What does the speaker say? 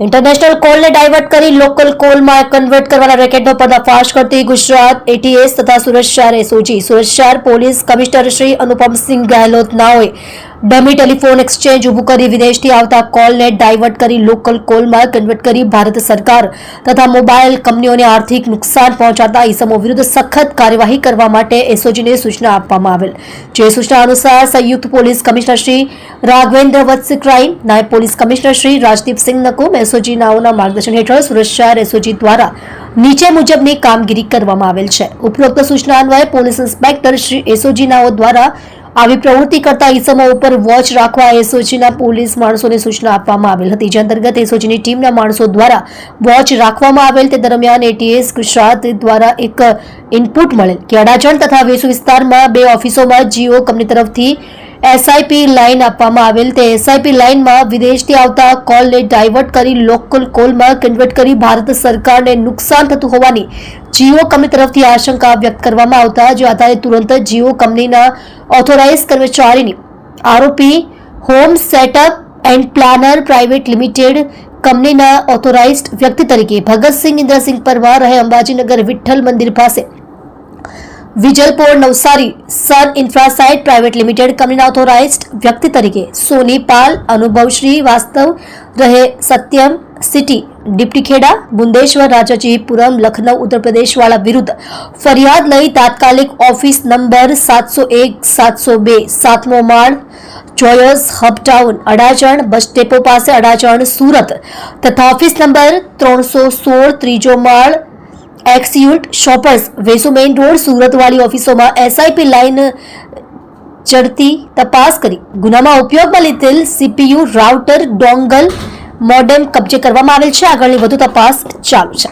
International કોલને divert કરી local કોલમાં કન્વર્ટ કરવાના રેકેટનો પર્દાફાશ કરતી ગુજરાત એટીએસ તથા સુરત શહેર એસઓજી સુરત શહેર પોલીસ કમિશનર શ્રી અનુપમસિંહ નાઓએ ડમી ટેલિફોન એક્સચેન્જ ઊભું કરી વિદેશથી આવતા કોલને ડાયવર્ટ કરી લોકલ કોલમાં કન્વર્ટ કરી ભારત સરકાર તથા મોબાઈલ કંપનીઓને આર્થિક નુકસાન પહોંચાડતા ઇસમો વિરુદ્ધ સખત કાર્યવાહી કરવા માટે એસઓજીને સૂચના આપવામાં આવેલ. જે સૂચના અનુસાર સંયુક્ત police commissioner Shri Raghavendra Vats crime, નાયબ police commissioner Shri Rajdeepsinh Nakum, SOG નાઓના માર્ગદર્શન હેઠળ સુરત શહેર એસઓજી દ્વારા નીચે મુજબની કામગીરી કરવામાં આવેલ છે. ઉપરોક્ત સૂચના અન્વયે પોલીસ ઇન્સ્પેક્ટર શ્રી એસઓજી નાઓ દ્વારા આવી પ્રવૃત્તિ કરતા ઇસમો ઉપર વોચ રાખવા એસઓજીના પોલીસ માણસોને સૂચના આપવામાં આવેલ હતી. જે અંતર્ગત એસઓજીની ટીમના માણસો દ્વારા વોચ રાખવામાં આવેલ તે દરમિયાન એટીએસ ગુજરાત દ્વારા એક ઇનપુટ મળેલ. કે અડાજણ તથા વેસુ વિસ્તારમાં બે ઓફિસોમાં જીઓ કંપની તરફથી એસઆઈપી લાઇન આપવામાં આવેલ તે એસઆઈપી લાઇનમાં વિદેશથી આવતા કોલને ડાયવર્ટ કરી લોકલ કોલમાં કન્વર્ટ કરી ભારત સરકારને નુકસાન થતું હોવાની જીઓ કંપની તરફથી આશંકા વ્યક્ત કરવામાં આવતા જે આધારે તુરંત જીઓ કંપનીના ઓથોરાઇઝ કર્મચારીની આરોપી home setup and planner private limited કંપનીના ઓથોરાઇઝ્ડ વ્યક્તિ તરીકે ભગતસિંહ, ઇન્દ્રસિંહ પરમાર રહે અંબાજીનગર વિઠ્ઠલ મંદિર પાસે. Vijalpor Navsari Sun infrasite private limited કંપનીના ઓથોરાઇઝ્ડ વ્યક્તિ તરીકે સોની પાલ, અનુભવશ્રી વાસ્તવ, રહે સત્યમ સિટી ડિપ્ટીખેડા બુંદેશ્વર રાજાજીપુરમ લખનઉ ઉત્તર પ્રદેશવાળા વિરુદ્ધ ફરિયાદ લઈ તાત્કાલિક ઓફિસ નંબર સાતસો એક, સાતસો બે, સાતમો માળ જોયસ હબટાઉન અડાજણ બસ ડેપો પાસે અડાજણ, સુરત, તથા ઓફિસ નંબર ત્રણસો સોળ, ત્રીજો માળ એક્સિયુટ શોપર્સ વેસુ મેઇન રોડ સુરતવાળી ઓફિસોમાં એસઆઈપી લાઇન ચડતી તપાસ કરી. ગુનામાં ઉપયોગમાં લીધેલ સીપીયુ રાઉટર ડોંગલ મોડેમ કબજે કરવામાં આવેલ છે. આગળની વધુ તપાસ ચાલુ છે.